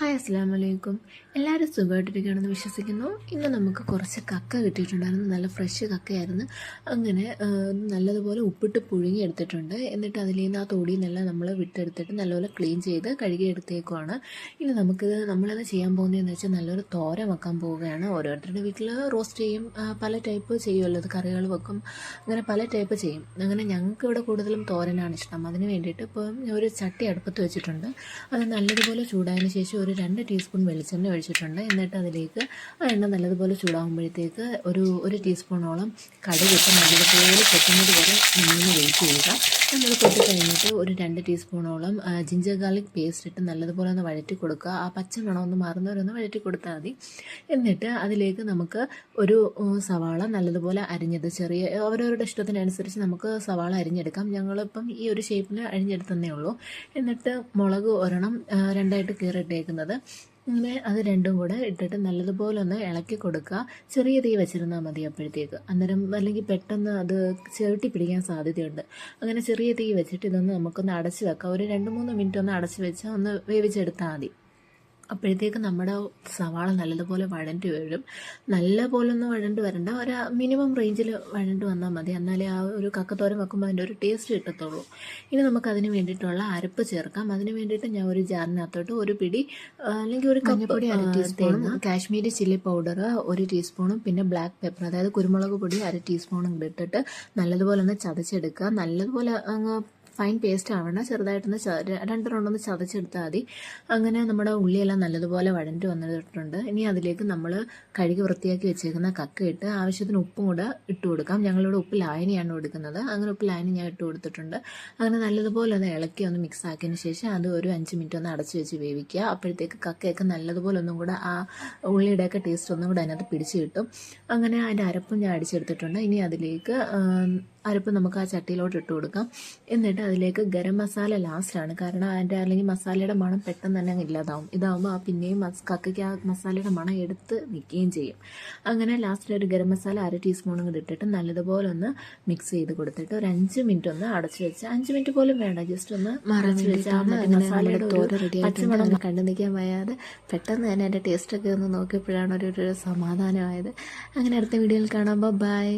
Hi അസ്സാം വലൈക്കും എല്ലാവരും സുഖമായിട്ടിരിക്കുകയാണെന്ന് വിശ്വസിക്കുന്നു. ഇന്ന് നമുക്ക് കുറച്ച് കക്ക കിട്ടിയിട്ടുണ്ടായിരുന്നു. നല്ല ഫ്രഷ് കക്കയായിരുന്നു. അങ്ങനെ നല്ലതുപോലെ ഉപ്പിട്ട് പുഴുങ്ങി എടുത്തിട്ടുണ്ട് എന്നിട്ട് അതിൽ നിന്ന് ആ തൊടിയിൽ നിന്നെല്ലാം നമ്മൾ വിട്ടെടുത്തിട്ട് നല്ലപോലെ ക്ലീൻ ചെയ്ത് കഴുകി എടുത്തേക്കുവാണ്. ഇനി നമുക്കിത് നമ്മളത് ചെയ്യാൻ പോകുന്നതെന്ന് വെച്ചാൽ നല്ലൊരു തോര വെക്കാൻ പോവുകയാണ്. ഓരോരുത്തരുടെ വീട്ടിൽ റോസ്റ്റ് ചെയ്യും. പല ടൈപ്പ് ചെയ്യുമല്ലോ അത് കറികൾ വെക്കും. അങ്ങനെ പല ടൈപ്പ് ചെയ്യും. അങ്ങനെ ഞങ്ങൾക്ക് ഇവിടെ കൂടുതലും തോരനാണ് ഇഷ്ടം. അതിന് വേണ്ടിയിട്ട് ഇപ്പം ഒരു ചട്ടി അടുപ്പത്ത് വെച്ചിട്ടുണ്ട്. അത് നല്ലതുപോലെ ചൂടായതിന് ശേഷം ഒരു രണ്ട് ടീസ്പൂൺ വെളിച്ചെണ്ണ ഒഴിച്ചിട്ടുണ്ട്. എന്നിട്ട് അതിലേക്ക് ആ എണ്ണ നല്ലതുപോലെ ചൂടാകുമ്പോഴത്തേക്ക് ഒരു ഒരു ടീസ്പൂണോളം കടുകിട്ട് നല്ലതുപോലെ പൊട്ടുന്നത് വരെ നിന്ന് വെയിറ്റ് ചെയ്യുക. നമ്മൾ പൊട്ടി കഴിഞ്ഞിട്ട് ഒരു രണ്ട് ടീസ്പൂണോളം ജിഞ്ചർ ഗാർലിക് പേസ്റ്റ് ഇട്ട് നല്ലതുപോലെ ഒന്ന് വഴറ്റി കൊടുക്കുക. ആ പച്ച മണം ഒന്ന് മാറുന്നവരൊന്ന് വഴറ്റി കൊടുത്താൽ മതി. എന്നിട്ട് അതിലേക്ക് നമുക്ക് ഒരു സവാള നല്ലതുപോലെ അരിഞ്ഞത് ചെറിയ അവരവരുടെ ഇഷ്ടത്തിനനുസരിച്ച് നമുക്ക് സവാള അരിഞ്ഞെടുക്കാം. ഞങ്ങളിപ്പം ഈ ഒരു ഷേപ്പിൽ അരിഞ്ഞെടുത്തന്നേ ഉള്ളൂ. എന്നിട്ട് മുളക് ഒരെണ്ണം രണ്ടായിട്ട് കീറിയിട്ടേക്കുന്നത് അങ്ങനെ അത് രണ്ടും കൂടെ ഇട്ടിട്ട് നല്ലതുപോലെ ഒന്ന് ഇളക്കി കൊടുക്കുക. ചെറിയ തീ വെച്ചിരുന്നാൽ മതി അപ്പോഴത്തേക്ക്. അന്നേരം അല്ലെങ്കിൽ പെട്ടെന്ന് അത് ചേട്ടി പിടിക്കാൻ സാധ്യതയുണ്ട്. അങ്ങനെ ചെറിയ തീ വെച്ചിട്ട് ഇതൊന്ന് നമുക്കൊന്ന് അടച്ച് വെക്കാം. ഒരു രണ്ട് മൂന്ന് മിനിറ്റ് ഒന്ന് അടച്ച് വെച്ചാൽ ഒന്ന് വേവിച്ചെടുത്താൽ മതി. അപ്പോഴത്തേക്ക് നമ്മുടെ സവാള നല്ലതുപോലെ വഴണ്ടി വരും. നല്ലപോലെ ഒന്നും വഴണ്ട് വരണ്ട. ഒരു മിനിമം റേഞ്ചിൽ വഴണ്ട് വന്നാൽ മതി. എന്നാലേ ആ ഒരു കക്കത്തോരൻ വെക്കുമ്പോൾ അതിന്റെ ഒരു ടേസ്റ്റ് കിട്ടത്തുള്ളൂ. ഇനി നമുക്ക് അതിന് വേണ്ടിയിട്ടുള്ള അരപ്പ് ചേർക്കാം. അതിന് വേണ്ടിയിട്ട് ഞാൻ ഒരു ജാറിനകത്തോട്ട് ഒരു പിടി അല്ലെങ്കിൽ ഒരു കപ്പപ്പൊടി അര ടീസ്പൂണും കാശ്മീരി ചില്ലി പൗഡർ ഒരു ടീസ്പൂണും പിന്നെ ബ്ലാക്ക് പെപ്പർ അതായത് കുരുമുളക് പൊടി അര ടീസ്പൂണും ഇട്ടിട്ട് നല്ലതുപോലെ ഒന്ന് ചതച്ചെടുക്കുക. നല്ലതുപോലെ അങ്ങ് ഫൈൻ പേസ്റ്റ് ആവണം. ചെറുതായിട്ടൊന്ന് രണ്ട് റൗണ്ടൊന്ന് ചതച്ചെടുത്താൽ മതി. അങ്ങനെ നമ്മുടെ ഉള്ളിയെല്ലാം നല്ലതുപോലെ വഴണ്ട് വന്നിട്ടുണ്ട്. ഇനി അതിലേക്ക് നമ്മൾ കഴുകി വൃത്തിയാക്കി വെച്ചേക്കുന്ന കക്ക ഇട്ട് ആവശ്യത്തിന് ഉപ്പും കൂടെ ഇട്ട് കൊടുക്കാം. ഞങ്ങളിവിടെ ഉപ്പ് ലായനിയാണ് കൊടുക്കുന്നത്. അങ്ങനെ ഉപ്പ് ലായനി ഞാൻ ഇട്ട് കൊടുത്തിട്ടുണ്ട്. അങ്ങനെ നല്ലതുപോലെ ഒന്ന് ഇളക്കി ഒന്ന് മിക്സ് ആക്കിയതിന് ശേഷം അത് ഒരു അഞ്ച് മിനിറ്റ് ഒന്ന് അടച്ച് വെച്ച് വേവിക്കുക. അപ്പോഴത്തേക്ക് കക്കയൊക്കെ നല്ലതുപോലെ ഒന്നും കൂടെ ആ ഉള്ളിയുടെയൊക്കെ ടേസ്റ്റ് ഒന്നും കൂടെ അതിനകത്ത് പിടിച്ച് കിട്ടും. അങ്ങനെ അതിന്റെ അരപ്പും ഞാൻ അടിച്ചെടുത്തിട്ടുണ്ട്. ഇനി അതിലേക്ക് അരപ്പ് നമുക്ക് ആ ചട്ടിയിലോട്ട് ഇട്ട് കൊടുക്കാം. എന്നിട്ട് അതിലേക്ക് ഗരം മസാല ലാസ്റ്റാണ് കാരണം അതിന്റെ അല്ലെങ്കിൽ മസാലയുടെ മണം പെട്ടെന്ന് തന്നെ അങ്ങ് ഇല്ലാതാവും. ഇതാവുമ്പോൾ ആ പിന്നെയും കക്കയ്ക്ക് ആ മസാലയുടെ മണം എടുത്ത് നിൽക്കുകയും ചെയ്യും. അങ്ങനെ ലാസ്റ്റിൽ ഒരു ഗരം മസാല അര ടീസ്പൂണും കൂടി ഇട്ടിട്ട് നല്ലതുപോലെ ഒന്ന് മിക്സ് ചെയ്ത് കൊടുത്തിട്ട് ഒരു അഞ്ച് മിനിറ്റ് ഒന്ന് അടച്ച് വെച്ച് അഞ്ച് മിനിറ്റ് പോലും വേണ്ട. ജസ്റ്റ് ഒന്ന് മറച്ച് വെച്ചാൽ മസാലയുടെ ഒരു പച്ചമണം കണ്ടു നിൽക്കാൻ വയ്യാതെ പെട്ടെന്ന് തന്നെ അതിന്റെ ടേസ്റ്റൊക്കെ ഒന്ന് നോക്കിയപ്പോഴാണ് ഒരു ഒരു സമാധാനമായത്. അങ്ങനെ അടുത്ത വീഡിയോയിൽ കാണാം. ബൈ